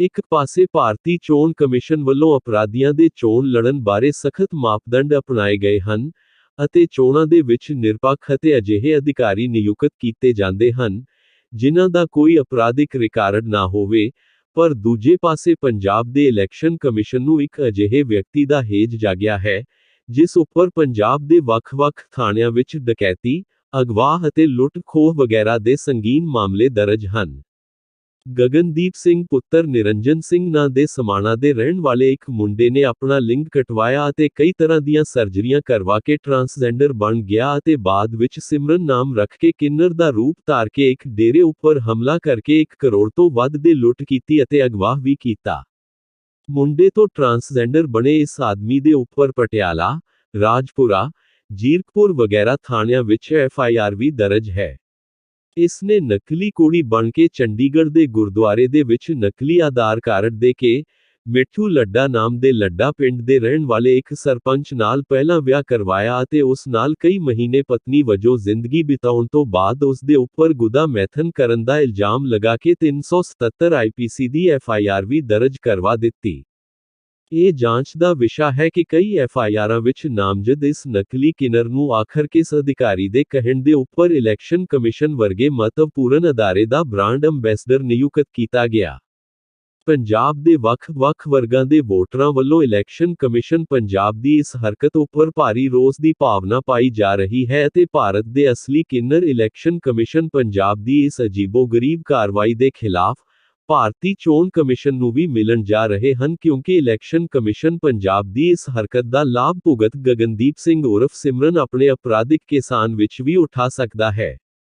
ਇੱਕ ਪਾਸੇ ਭਾਰਤੀ ਚੋਣ ਕਮਿਸ਼ਨ ਵੱਲੋਂ ਅਪਰਾਧੀਆਂ ਦੇ ਚੋਣ ਲੜਨ ਬਾਰੇ ਸਖਤ ਮਾਪਦੰਡ ਅਪਣਾਏ ਗਏ ਹਨ ਅਤੇ ਚੋਣਾਂ ਦੇ ਵਿੱਚ ਨਿਰਪੱਖ ਅਤੇ ਅਜਿਹੇ ਅਧਿਕਾਰੀ ਨਿਯੁਕਤ ਕੀਤੇ ਜਾਂਦੇ ਹਨ, ਜਿਨ੍ਹਾਂ ਦਾ ਕੋਈ ਅਪਰਾਧਿਕ ਰਿਕਾਰਡ ਨਾ ਹੋਵੇ, ਪਰ ਦੂਜੇ ਪਾਸੇ ਪੰਜਾਬ ਦੇ ਇਲੈਕਸ਼ਨ ਕਮਿਸ਼ਨ ਨੂੰ ਇੱਕ ਅਜਿਹੇ ਵਿਅਕਤੀ ਦਾ ਹੇਜ ਜਾਗਿਆ ਹੈ, ਜਿਸ ਉੱਪਰ ਪੰਜਾਬ ਦੇ ਵੱਖ-ਵੱਖ ਥਾਣਿਆਂ ਵਿੱਚ ਡਕੈਤੀ ਅਗਵਾ ਅਤੇ ਲੁੱਟ-ਖੋਹ ਵਗੈਰਾ ਦੇ ਸੰਗੀਨ ਮਾਮਲੇ ਦਰਜ ਹਨ। ਗਗਨਦੀਪ ਸਿੰਘ ਪੁੱਤਰ ਨਿਰੰਜਨ ਸਿੰਘ ਨਾਂ ਦੇ ਸਮਾਣਾ ਦੇ ਰਹਿਣ ਵਾਲੇ ਇੱਕ ਮੁੰਡੇ ਨੇ ਆਪਣਾ ਲਿੰਗ ਕਟਵਾਇਆ ਅਤੇ ਕਈ ਤਰ੍ਹਾਂ ਦੀਆਂ ਸਰਜਰੀਆਂ ਕਰਵਾ ਕੇ ਟਰਾਂਸਜੈਂਡਰ ਬਣ ਗਿਆ ਅਤੇ ਬਾਅਦ ਵਿੱਚ ਸਿਮਰਨ ਨਾਮ ਰੱਖ ਕੇ ਕਿੰਨਰ ਦਾ ਰੂਪ ਧਾਰ ਕੇ ਇੱਕ ਡੇਰੇ ਉੱਪਰ ਹਮਲਾ ਕਰਕੇ 1 ਕਰੋੜ ਤੋਂ ਵੱਧ ਦੇ ਲੁੱਟ ਕੀਤੀ ਅਤੇ ਅਗਵਾਹ ਵੀ ਕੀਤਾ। ਮੁੰਡੇ ਤੋਂ ਟਰਾਂਸਜੈਂਡਰ ਬਣੇ ਇਸ ਆਦਮੀ ਦੇ ਉੱਪਰ ਪਟਿਆਲਾ, ਰਾਜਪੁਰਾ, ਜੀਰਕਪੁਰ ਵਗੈਰਾ ਥਾਣਿਆਂ ਵਿੱਚ ਐਫ ਆਈ ਆਰ ਵੀ ਦਰਜ ਹੈ। ਇਸ ਨੇ ਨਕਲੀ ਕੁੜੀ ਬਣ ਕੇ ਚੰਡੀਗੜ੍ਹ ਦੇ ਗੁਰਦੁਆਰੇ ਦੇ ਵਿੱਚ ਨਕਲੀ ਆਧਾਰ ਕਾਰਡ ਦੇ ਕੇ ਮਿੱਠੂ ਲੱਡਾ ਨਾਮ ਦੇ ਲੱਡਾ ਪਿੰਡ ਦੇ ਰਹਿਣ ਵਾਲੇ ਇੱਕ ਸਰਪੰਚ ਨਾਲ ਪਹਿਲਾਂ ਵਿਆਹ ਕਰਵਾਇਆ ਅਤੇ ਉਸ ਨਾਲ ਕਈ ਮਹੀਨੇ ਪਤਨੀ ਵਜੋਂ ਜ਼ਿੰਦਗੀ ਬਿਤਾਉਣ ਤੋਂ ਬਾਅਦ ਉਸ ਦੇ ਉੱਪਰ ਗੁਦਾ ਮੈਥਨ ਕਰਨ ਦਾ ਇਲਜ਼ਾਮ ਲਗਾ ਕੇ 377 ਆਈਪੀਸੀ ਦੀ ਐਫਆਈਆਰ ਵੀ ਦਰਜ ਕਰਵਾ ਦਿੱਤੀ। ਇਹ ਜਾਂਚ ਦਾ ਵਿਸ਼ਾ ਹੈ ਕਿ ਕਈ ਐਫਆਈਆਰਾਂ ਵਿੱਚ ਨਾਮਜ਼ਦ ਇਸ ਨਕਲੀ ਕਿਨਰ ਨੂੰ ਆਖਰ ਕਿਸ ਅਧਿਕਾਰੀ ਦੇ ਕਹਿਣ ਦੇ ਉੱਪਰ ਇਲੈਕਸ਼ਨ ਕਮਿਸ਼ਨ ਵਰਗੇ ਮਹੱਤਵਪੂਰਨ ਅਦਾਰੇ ਦਾ ਬ੍ਰਾਂਡ ਅੰਬੈਸਡਰ ਨਿਯੁਕਤ ਕੀਤਾ ਗਿਆ। ਪੰਜਾਬ ਦੇ ਵੱਖ-ਵੱਖ ਵਰਗਾਂ ਦੇ ਵੋਟਰਾਂ ਵੱਲੋਂ ਇਲੈਕਸ਼ਨ ਕਮਿਸ਼ਨ ਪੰਜਾਬ ਦੀ ਇਸ ਹਰਕਤ ਉੱਪਰ ਭਾਰੀ ਰੋਸ ਦੀ ਭਾਵਨਾ ਪਾਈ ਜਾ ਰਹੀ ਹੈ ਅਤੇ ਭਾਰਤ ਦੇ ਅਸਲੀ ਕਿੰਨਰ ਇਲੈਕਸ਼ਨ ਕਮਿਸ਼ਨ ਪੰਜਾਬ ਦੀ ਇਸ ਅਜੀਬੋ-ਗਰੀਬ ਕਾਰਵਾਈ ਦੇ ਖਿਲਾਫ ਭਾਰਤੀ ਚੋਣ ਕਮਿਸ਼ਨ ਨੂੰ ਵੀ ਮਿਲਣ ਜਾ ਰਹੇ ਹਨ ਕਿਉਂਕਿ ਇਲੈਕਸ਼ਨ ਕਮਿਸ਼ਨ ਪੰਜਾਬ ਦੀ ਇਸ ਹਰਕਤ ਦਾ ਲਾਭ ਭੁਗਤ ਗਗਨਦੀਪ ਸਿੰਘ ਉਰਫ ਸਿਮਰਨ ਆਪਣੇ ਅਪਰਾਧਿਕ ਕਿਸਾਨ ਵਿੱਚ ਵੀ ਉਠਾ ਸਕਦਾ ਹੈ।